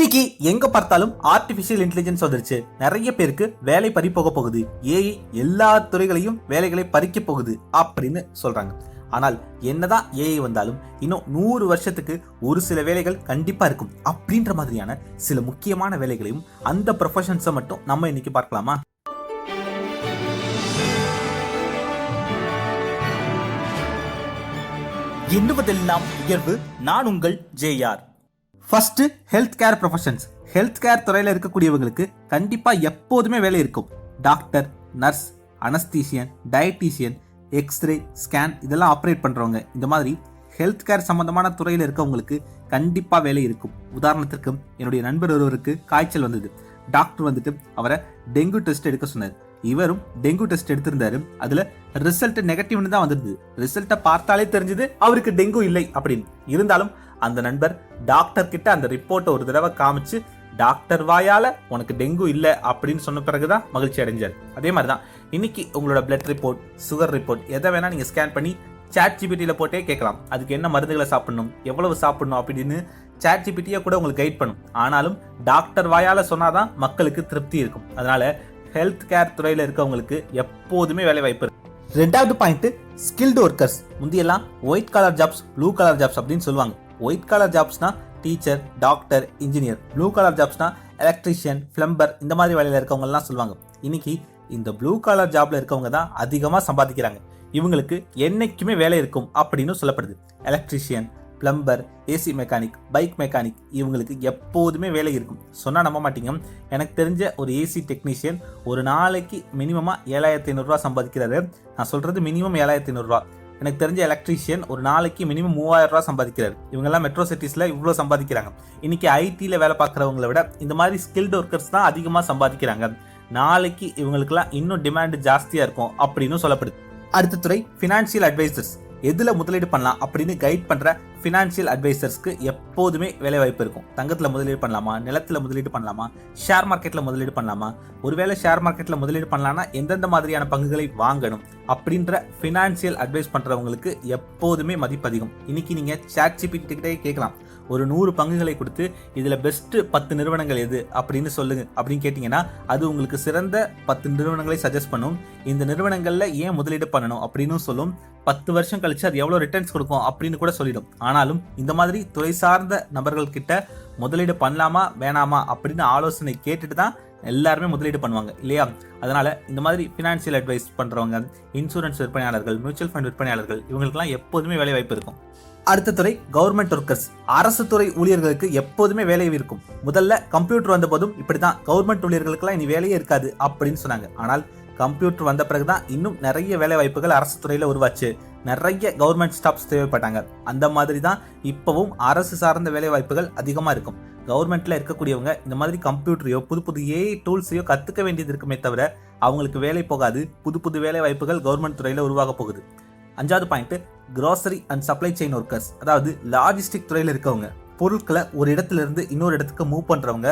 இன்னைக்கு எங்க பார்த்தாலும் ஆர்டிபிஷியல் இன்டெலிஜென்ஸ் வந்துருச்சு நிறைய பேருக்கு வேலை பறி போக போகுது. ஏஐ எல்லா துறைகளையும் வேலைகளை பறிக்க போகுது அப்படின்னு சொல்றாங்க. ஆனால் என்னதான் ஏஐ வந்தாலும் இன்னும் நூறு வருஷத்துக்கு ஒரு சில வேலைகள் கண்டிப்பா இருக்கும். அப்படின்ற மாதிரியான சில முக்கியமான வேலைகளையும் அந்த ப்ரொஃபஷன்ஸை மட்டும் நம்ம இன்னைக்கு பார்க்கலாமா? எண்ணுவதெல்லாம் உயர்வு நான் உங்கள் JR first health care professions health care துறையில் இருக்கக்கூடியவங்களுக்கு கண்டிப்பாக எப்போதுமே வேலை இருக்கும். Doctor nurse anaesthesian dietician x-ray scan இதெல்லாம் ஆப்ரேட் பண்ணுறவங்க இந்த மாதிரி ஹெல்த் கேர் சம்மந்தமான துறையில் இருக்கவங்களுக்கு கண்டிப்பாக வேலை இருக்கும். உதாரணத்திற்கு என்னுடைய நண்பர் ஒருவருக்கு காய்ச்சல் வந்தது. டாக்டர் வந்துட்டு அவரை டெங்கு டெஸ்ட் எடுக்க சொன்னார். இவரும் டெங்கு டெஸ்ட் எடுத்திருந்தாரு. அதுல ரிசல்ட் நெகட்டிவ்னு தான் வந்திருந்தது. ரிசல்ட்டை பார்த்தாலே தெரிஞ்சது அவருக்கு டெங்கு இல்லை அப்படின்னு. இருந்தாலும் அந்த நண்பர் டாக்டர் கிட்ட அந்த ரிப்போர்ட்டை ஒரு தடவை காமிச்சு டாக்டர் வாயால் உனக்கு டெங்கு இல்லை அப்படின்னு சொன்ன பிறகு தான் மகிழ்ச்சி அடைஞ்சார். அதே மாதிரி தான் இன்னைக்கு உங்களோட பிளட் ரிப்போர்ட் சுகர் ரிப்போர்ட் எதை வேணால் நீங்கள் ஸ்கேன் பண்ணி சாட் ஜிபிடியில் போட்டே கேட்கலாம். அதுக்கு என்ன மருந்துகளை சாப்பிடணும் எவ்வளவு சாப்பிடணும் அப்படின்னு சாட் ஜிபிடியை கூட உங்களுக்கு கைட் பண்ணும். ஆனாலும் டாக்டர் வாயால் சொன்னால் தான் மக்களுக்கு திருப்தி இருக்கும். அதனால ஹெல்த் கேர் துறையில் இருக்கவங்களுக்கு எப்போதுமே வேலை வாய்ப்பு இருக்கு. ரெண்டாவது பாயிண்ட் ஸ்கில்டு ஒர்க்கர்ஸ் முந்தியெல்லாம் white collar jobs blue collar jobs அப்படின்னு சொல்லுவாங்க. White collar ஜாப்ஸ்னா teacher doctor engineer blue collar ஜாப்ஸ்னா electrician plumber இந்த மாதிரி வேலையில் இருக்கவங்கலாம் சொல்லுவாங்க. இன்னைக்கு இந்த ப்ளூ கலர் ஜாப்ல இருக்கவங்க தான் அதிகமாக சம்பாதிக்கிறாங்க. இவங்களுக்கு என்னைக்குமே வேலை இருக்கும் அப்படின்னு சொல்லப்படுது. Electrician plumber AC mechanic bike mechanic இவங்களுக்கு எப்போதுமே வேலை இருக்கும். சொன்னால் நம்ப மாட்டீங்க. எனக்கு தெரிஞ்ச ஒரு ஏசி டெக்னீஷியன் ஒரு நாளைக்கு மினிமமாக ஏழாயிரத்தி ஐநூறுரூவா சம்பாதிக்கிறாரு. நான் சொல்கிறது மினிமம் ஏழாயிரத்தி ஐநூறுரூவா எனக்கு தெரிஞ்ச எலக்ட்ரீஷியன் ஒரு நாளைக்கு மினிமம் மூவாயிரம் ரூபா சம்பாதிக்கிறார். இவங்கெல்லாம் மெட்ரோ சிட்டிஸில் இவ்வளோ சம்பாதிக்கிறாங்க. இன்னைக்கு ஐடியில் வேலை பார்க்குறவங்கள விட இந்த மாதிரி ஸ்கில்டு ஒர்க்கர்ஸ் தான் அதிகமாக சம்பாதிக்கிறாங்க. நாளைக்கு இவங்களுக்குலாம் இன்னும் டிமாண்ட் ஜாஸ்தியாக இருக்கும் அப்படின்னு சொல்லப்படுது. அடுத்த துறை ஃபினான்ஷியல் அட்வைசர்ஸ் எதில் முதலீடு பண்ணலாம் அப்படின்னு கைட் பண்ணுற ஃபினான்ஷியல் அட்வைசர்ஸ்க்கு எப்போதுமே வேலை வாய்ப்பு இருக்கும். தங்கத்தில் முதலீடு பண்ணலாமா? நிலத்தில் முதலீடு பண்ணலாமா? ஷேர் மார்க்கெட்டில் முதலீடு பண்ணலாமா? ஒருவேளை ஷேர் மார்க்கெட்டில் முதலீடு பண்ணலான்னா எந்தெந்த மாதிரியான பங்குகளை வாங்கணும்? அப்படின்ற ஃபினான்ஷியல் அட்வைஸ் பண்ணுறவங்களுக்கு எப்போதுமே மதிப்பு அதிகம் இன்னைக்கு நீங்கள் சாட் கேட்கலாம். ஒரு நூறு பங்குகளை கொடுத்து இதில் பெஸ்ட்டு பத்து நிறுவனங்கள் எது? அப்படின்னு சொல்லுங்கள் அப்படின்னு கேட்டிங்கன்னா அது உங்களுக்கு சிறந்த பத்து நிறுவனங்களை சஜஸ்ட் பண்ணும். இந்த நிறுவனங்களில் ஏன் முதலீடு பண்ணணும்? அப்படின்னு சொல்லும். பத்து வருஷம் கழிச்சு அது எவ்வளோ ரிட்டர்ன்ஸ் கொடுக்கும்? அப்படின்னு கூட சொல்லிடும். ஆனாலும் இந்த மாதிரி துறை சார்ந்த நபர்கள் கிட்ட முதலீடு பண்ணலாமா வேணாமா அப்படின்னு ஆலோசனை கேட்டுட்டு தான் எல்லாருமே முதலீடு பண்ணுவாங்க இல்லையா? அதனால இந்த மாதிரி ஃபினான்ஷியல் அட்வைஸ் பண்றவங்க இன்சூரன்ஸ் விற்பனையாளர்கள் மியூச்சுவல் ஃபண்ட் விற்பனையாளர்கள் இவங்களுக்குலாம் எப்போதுமே வேலை வாய்ப்பு இருக்கும். அடுத்த துறை கவர்மெண்ட் ஒர்க்கர்ஸ் அரசு துறை ஊழியர்களுக்கு எப்போதுமே வேலை இருக்கும். முதல்ல கம்ப்யூட்டர் வந்த போதும் இப்படி தான் கவர்மெண்ட் ஊழியர்களுக்கெல்லாம் இனி வேலையே இருக்காது அப்படின்னு சொன்னாங்க. ஆனால் கம்ப்யூட்டர் வந்த பிறகு தான் இன்னும் நிறைய வேலை வாய்ப்புகள் அரசு துறையில் உருவாச்சு. நிறைய கவர்மெண்ட் ஸ்டாஃப்ஸ் தேவைப்பட்டாங்க. அந்த மாதிரி தான் இப்போவும் அரசு சார்ந்த வேலைவாய்ப்புகள் அதிகமாக இருக்கும். கவர்மெண்ட்டில் இருக்கக்கூடியவங்க இந்த மாதிரி கம்ப்யூட்டரையோ புது புது ஏஐ டூல்ஸையோ கற்றுக்க வேண்டியது இருக்குமே தவிர அவங்களுக்கு வேலை போகாது. புது புது வேலை வாய்ப்புகள் கவர்மெண்ட் துறையில் உருவாக போகுது. அஞ்சாவது point grocery and supply chain workers அதாவது லாஜிஸ்டிக் துறையில் இருக்கவங்க. பொருட்களை ஒரு இடத்துல இருந்து இன்னொரு இடத்துக்கு மூவ் பண்ணுறவங்க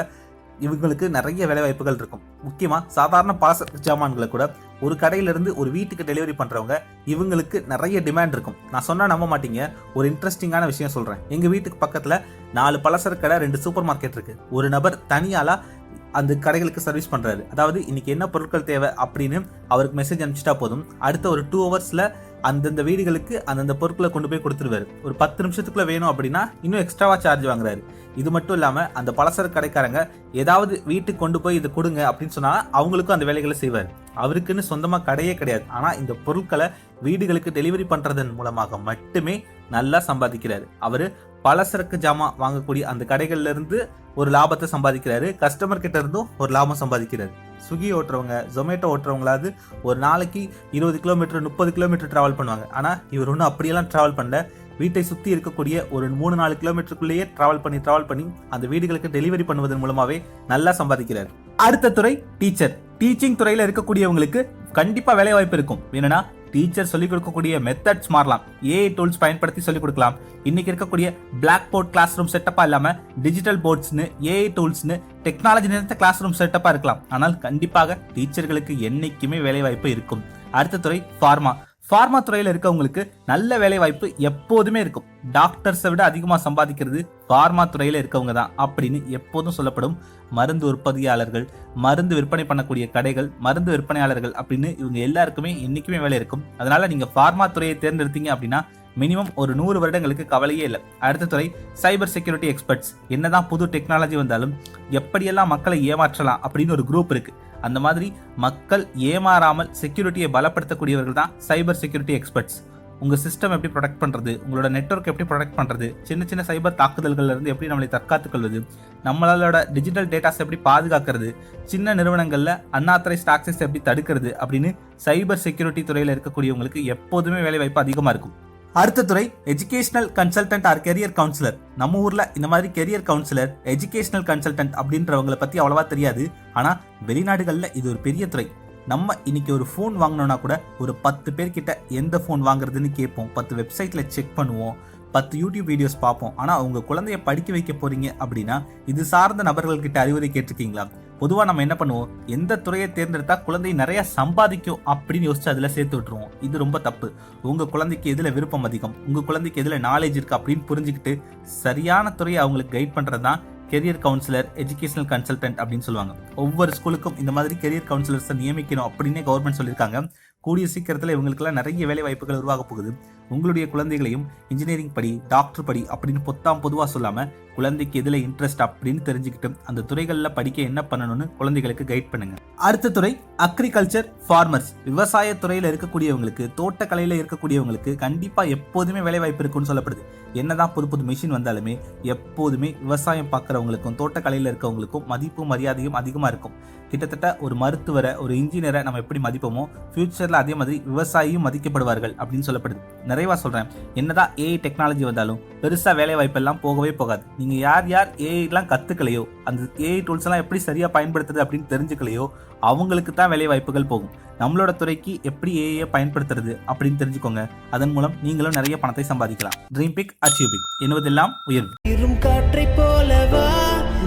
இவங்களுக்கு நிறைய வேலைவாய்ப்புகள் இருக்கும். முக்கியமாக சாதாரண பாச சாமான்களை கூட ஒரு கடையிலிருந்து ஒரு வீட்டுக்கு டெலிவரி பண்ணுறவங்க இவங்களுக்கு நிறைய டிமாண்ட் இருக்கும். நான் சொன்னால் நம்ப மாட்டீங்க. ஒரு இன்ட்ரெஸ்டிங்கான விஷயம் சொல்கிறேன் எங்கள் வீட்டுக்கு பக்கத்தில் நாலு பலசரக்கு கடை ரெண்டு சூப்பர் மார்க்கெட் இருக்குது ஒரு நபர் தனியாலாக அந்த கடைகளுக்கு சர்வீஸ் பண்ணுறாரு அதாவது இன்னைக்கு என்ன பொருட்கள் தேவை அப்படின்னு அவருக்கு மெசேஜ் அனுப்பிச்சிட்டா போதும். அடுத்த ஒரு டூ ஹவர்ஸில் அந்தந்த வீடுகளுக்கு அந்தந்த பொருட்களை கொண்டு போய் கொடுத்துருவாரு. ஒரு பத்து நிமிஷத்துக்குள்ள வேணும் அப்படின்னா இன்னும் எக்ஸ்ட்ராவா சார்ஜ் வாங்குறாரு. இது மட்டும் இல்லாம அந்த பலசர கடைக்காரங்க ஏதாவது வீட்டுக்கு கொண்டு போய் இதை கொடுங்க அப்படின்னு சொன்னா அவங்களுக்கும் அந்த வேலைகளை செய்வார். அவருக்குன்னு சொந்தமா கடையே கிடையாது. ஆனா இந்த பொருட்களை வீடுகளுக்கு டெலிவரி பண்றதன் மூலமாக மட்டுமே நல்லா சம்பாதிக்கிறாரு. அவரு பலசரக்கு ஜாமான் வாங்கக்கூடிய அந்த கடைகள்ல இருந்து ஒரு லாபத்தை சம்பாதிக்கிறாரு. கஸ்டமர் கிட்ட இருந்தும் ஒரு லாபம் சம்பாதிக்கிறாரு. ஸ்விக்கி ஓட்டுறவங்க ஜொமேட்டோ ஓட்டுறவங்களாவது ஒரு நாளைக்கு இருபது கிலோமீட்டர் முப்பது கிலோமீட்டர் ட்ராவல் பண்ணுவாங்க. ஆனால் இவர் ஒன்றும் அப்படியெல்லாம் ட்ராவல் பண்ணல. வீட்டை சுற்றி இருக்கக்கூடிய ஒரு மூணு நாலு கிலோமீட்டருக்குள்ளேயே ட்ராவல் பண்ணி ட்ராவல் பண்ணி அந்த வீடுகளுக்கு டெலிவரி பண்ணுவதன் மூலமாகவே நல்லா சம்பாதிக்கிறார். அடுத்த துறை டீச்சர் டீச்சிங் துறையில் இருக்கக்கூடியவங்களுக்கு கண்டிப்பாக வேலை வாய்ப்பு இருக்கும். என்னன்னா டீச்சர் சொல்லிக் கொடுக்கக்கூடிய மெத்தட்ஸ் மாறலாம். ஏஐ டூல்ஸ் பயன்படுத்தி சொல்லிக் கொடுக்கலாம். இன்னைக்கு இருக்கக்கூடிய பிளாக் போர்ட் கிளாஸ் ரூம் செட்டப்பா இல்லாம டிஜிட்டல் போர்ட்ஸ்னு ஏஐ டூல்ஸ்னு டெக்னாலஜி நிறைந்த கிளாஸ் ரூம் செட்டப்பா இருக்கலாம். ஆனால் கண்டிப்பாக டீச்சர்களுக்கு என்னைக்குமே வேலைவாய்ப்பு இருக்கும். அடுத்த துறை ஃபார்மா ஃபார்மா துறையில் இருக்கவங்களுக்கு நல்ல வேலை வாய்ப்பு எப்போதுமே இருக்கும். டாக்டர்ஸை விட அதிகமாக சம்பாதிக்கிறது ஃபார்மா துறையில் இருக்கவங்க தான் அப்படின்னு எப்போதும் சொல்லப்படும். மருந்து உற்பத்தியாளர்கள் மருந்து விற்பனை பண்ணக்கூடிய கடைகள் மருந்து விற்பனையாளர்கள் அப்படின்னு இவங்க எல்லாருக்குமே இன்றைக்குமே வேலை இருக்கும். அதனால் நீங்கள் ஃபார்மா துறையை தேர்ந்தெடுத்தீங்க அப்படின்னா மினிமம் ஒரு நூறு வருடங்களுக்கு கவலையே இல்லை. அடுத்த துறை சைபர் செக்யூரிட்டி எக்ஸ்பர்ட்ஸ். என்னதான் புது டெக்னாலஜி வந்தாலும் எப்படியெல்லாம் மக்களை ஏமாற்றலாம் அப்படின்னு ஒரு குரூப் இருக்கு. அந்த மாதிரி மக்கள் ஏமாறாமல் செக்யூரிட்டியை பலப்படுத்தக்கூடியவர்கள் தான் சைபர் செக்யூரிட்டி எக்ஸ்பர்ட்ஸ். உங்கள் சிஸ்டம் எப்படி ப்ரொடெக்ட் பண்ணுறது உங்களோட நெட்வொர்க் எப்படி ப்ரொடெக்ட் பண்ணுறது சின்ன சின்ன சைபர் தாக்குதல்கள்லேருந்து எப்படி நம்மளை தற்காத்துக் கொள்வது நம்மளோட டிஜிட்டல் டேட்டாஸ் எப்படி பாதுகாக்கிறது? சின்ன நிறுவனங்களில் அன்ஆத்தரைஸ்ட் ஆக்சஸ் எப்படி தடுக்கிறது? அப்படின்னு சைபர் செக்யூரிட்டி துறையில் இருக்கக்கூடியவங்களுக்கு எப்போதுமே வேலை வாய்ப்பு அதிகமாக இருக்கும். அடுத்த துறை educational consultant or career counsellor நம்ம ஊர்ல இந்த மாதிரி கெரியர் கவுன்சிலர் எஜுகேஷனல் கன்சல்டன்ட் அப்படின்றவங்கள பத்தி அவ்வளவா தெரியாது. ஆனா வெளிநாடுகளில் இது ஒரு பெரிய துறை. நம்ம இன்னைக்கு ஒரு ஃபோன் வாங்கினோம்னா கூட ஒரு பத்து பேர்கிட்ட எந்த ஃபோன் வாங்குறதுன்னு கேட்போம். பத்து வெப்சைட்ல செக் பண்ணுவோம். பத்து யூடியூப் வீடியோஸ் பார்ப்போம். ஆனால் உங்கள் குழந்தைய படிக்க வைக்க போறீங்க அப்படின்னா இது சார்ந்த நபர்கள்கிட்ட அறிவுரை கேட்டிருக்கீங்களா? பொதுவா நம்ம என்ன பண்ணுவோம்? எந்த துறையை தேர்ந்தெடுத்தா குழந்தை நிறைய சம்பாதிக்கும் அப்படின்னு யோசிச்சு அதுல சேர்த்து விட்டுருவோம். இது ரொம்ப தப்பு. உங்க குழந்தைக்கு எதுல விருப்பம் அதிகம்? உங்க குழந்தைக்கு எதுல நாலேஜ் இருக்கு அப்படின்னு புரிஞ்சுக்கிட்டு சரியான துறையை அவங்களுக்கு கைட் பண்றது தான் கெரியர் கவுன்சிலர் எஜுகேஷனல் கன்சல்டன்ட் அப்படின்னு சொல்லுவாங்க. ஒவ்வொரு ஸ்கூலுக்கும் இந்த மாதிரி கெரியர் கவுன்சிலர்ஸை நியமிக்கணும் அப்படின்னே கவர்மெண்ட் சொல்லியிருக்காங்க. கூடிய சீக்கிரத்தில் இவங்களுக்கெல்லாம் நிறைய வேலை வாய்ப்புகள் உருவாக போகுது. உங்களுடைய குழந்தைகளையும் இன்ஜினியரிங் படி டாக்டர் படி அப்படின்னு பொத்தாம் பொதுவாக சொல்லாமல் குழந்தைக்கு எதில் இன்ட்ரெஸ்ட் அப்படின்னு தெரிஞ்சுக்கிட்டு அந்த துறைகளில் படிக்க என்ன பண்ணணும்னு குழந்தைகளுக்கு கைட் பண்ணுங்க. அடுத்த துறை அக்ரிகல்ச்சர் ஃபார்மர்ஸ் விவசாய துறையில் இருக்கக்கூடியவங்களுக்கு தோட்டக்கலையில் இருக்கக்கூடியவங்களுக்கு கண்டிப்பாக எப்போதுமே வேலை வாய்ப்பு இருக்குன்னு சொல்லப்படுது. என்னதான் புது புது மிஷின் வந்தாலுமே எப்போதுமே விவசாயம் பார்க்குறவங்களுக்கும் தோட்டக்கலையில் இருக்கவங்களுக்கும் மதிப்பும் மரியாதையும் அதிகமாக இருக்கும். கிட்டத்தட்ட ஒரு மருத்துவரை ஒரு இன்ஜினியரை நம்ம எப்படி மதிப்போமோ ஃபியூச்சரில் அதே மாதிரி விவசாயியும் மதிக்கப்படுவார்கள் அப்படின்னு சொல்லப்படுது. நிறைவாக சொல்கிறேன் என்னதான் ஏஐ டெக்னாலஜி வந்தாலும் பெருசாக வேலை வாய்ப்பெல்லாம் போகவே போகாது. நீங்கள் யார் யார் ஏஐலாம் கற்றுக்கலையோ அந்த ஏஐ டூல்ஸ் எல்லாம் எப்படி சரியாக பயன்படுத்துறது அப்படின்னு தெரிஞ்சுக்கலையோ அவங்களுக்கு தான் வேலை வாய்ப்புகள் போகும். நம்மளோட துறைக்கு எப்படி ஏஐ பயன்படுத்துறது அப்படின்னு தெரிஞ்சுக்கோங்க. அதன் மூலம் நீங்களும் நிறைய பணத்தை சம்பாதிக்கலாம். ட்ரீம் பிக் அச்சீவ் பிக் என்பதெல்லாம் உயர்வு. காற்றை போலவா?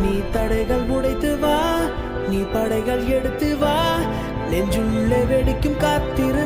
நீ தடைகள் உடைத்து நீ படைகள் எடுத்து வா. நெஞ்சுள்ள வெடிக்கும் காத்திரு.